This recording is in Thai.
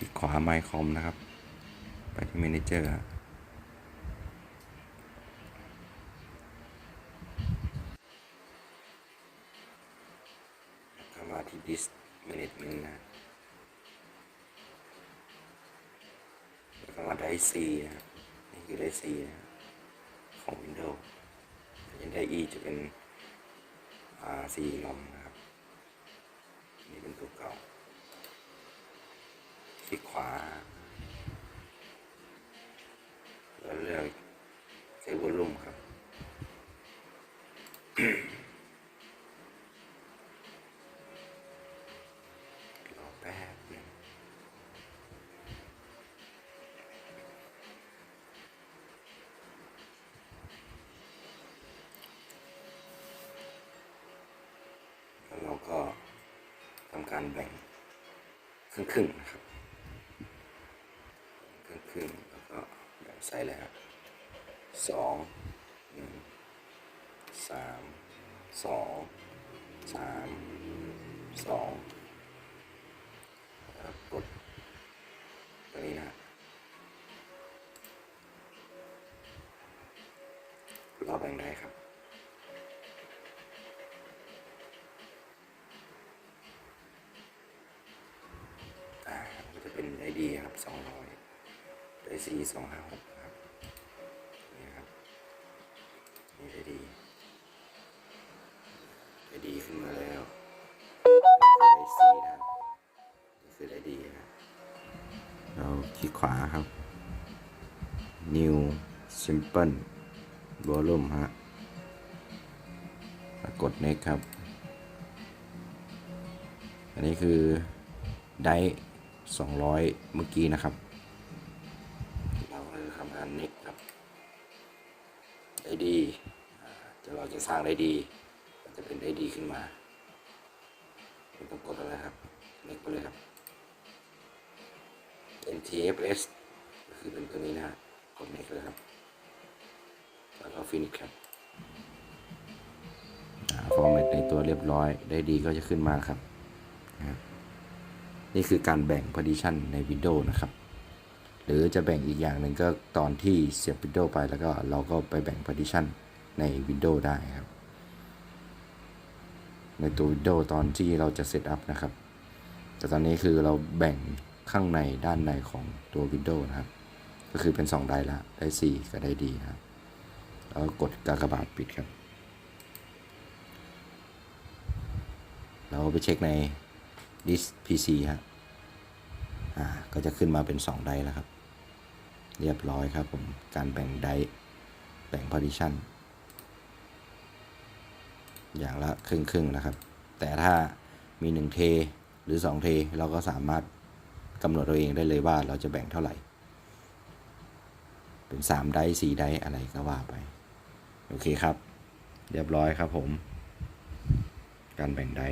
คลิกขวาไมค์คอมนะครับ ไปที่ Manager ฮะเข้ามาที่ Disk Management นะแล้วก็มาได้ C นะครับนี่คือได้ C นะของ Windows ยันได้ E จะเป็น R C ลอมนะครับ นี่เป็นตัวเก่า คลิกขวาแล้วเลือกเซฟวอลลุ่มครับ รอแป๊บหนึงแล้วเราก็ทำการแบ่งครึ่งๆนะครับ ครึ่งครึ่งๆแล้วก็แบ่เลยครับสองหนึ่งสามสองสามสองกดตัวนี้นะเราแบ่งได้ครับอ่าก็จะเป็น ID ครับสองร้อย ได้สี่สองห้าหกครับ นี่ครับ นี่ ID ID ขึ้นมาแล้วไอซีนะครับนี่คือ ID นะครับเราคลิกขวาครับ New Simple Volume ฮะกด Next ครับ อันนี้คือ ได้สองร้อยเมื่อกี้นะครับ ทำการเน็กครับ ได้ดีจะเราจะสร้างได้ดีจะเป็นได้ดีขึ้นมาไม่ต้องกดอะไรครับเน็กไปเลยครับ NTFS ก็คือเป็นตัวนี้นะฮะกดเน็กเลยครับ แล้วก็ฟินิชครับฟอร์แมตในตัวเรียบร้อย ได้ดีก็จะขึ้นมาครับ นี่คือการแบ่ง partition ใน Windows นะครับ หรือจะแบ่งอีกอย่างหนึ่งก็ตอนที่เสียบ Windows ไปแล้วก็เราก็ไปแบ่ง partition ใน Windows ได้ครับ ในตัว Windows ตอนที่เราจะ set up นะครับ แต่ตอนนี้คือเราแบ่งข้างในด้านในของตัว Windows นะครับ ก็คือเป็น 2 ได้ละได้ C กับได้ D นะครับแล้วก็กดกากบาทปิดครับเราไปเช็คในดิส PC ฮะ อ่า ก็จะขึ้นมาเป็น 2 ไดแล้วครับ เรียบร้อยครับผม การแบ่งไดแบ่ง partition อย่างละครึ่งครึ่งนะครับ แต่ถ้ามี1เทหรือ 2 เท เราก็สามารถกำหนดเราเองได้เลยว่าเราจะแบ่งเท่าไหร่ เป็น 3 ได4ไดอะไรก็ว่าไป โอเคครับ เรียบร้อยครับผม การแบ่งได้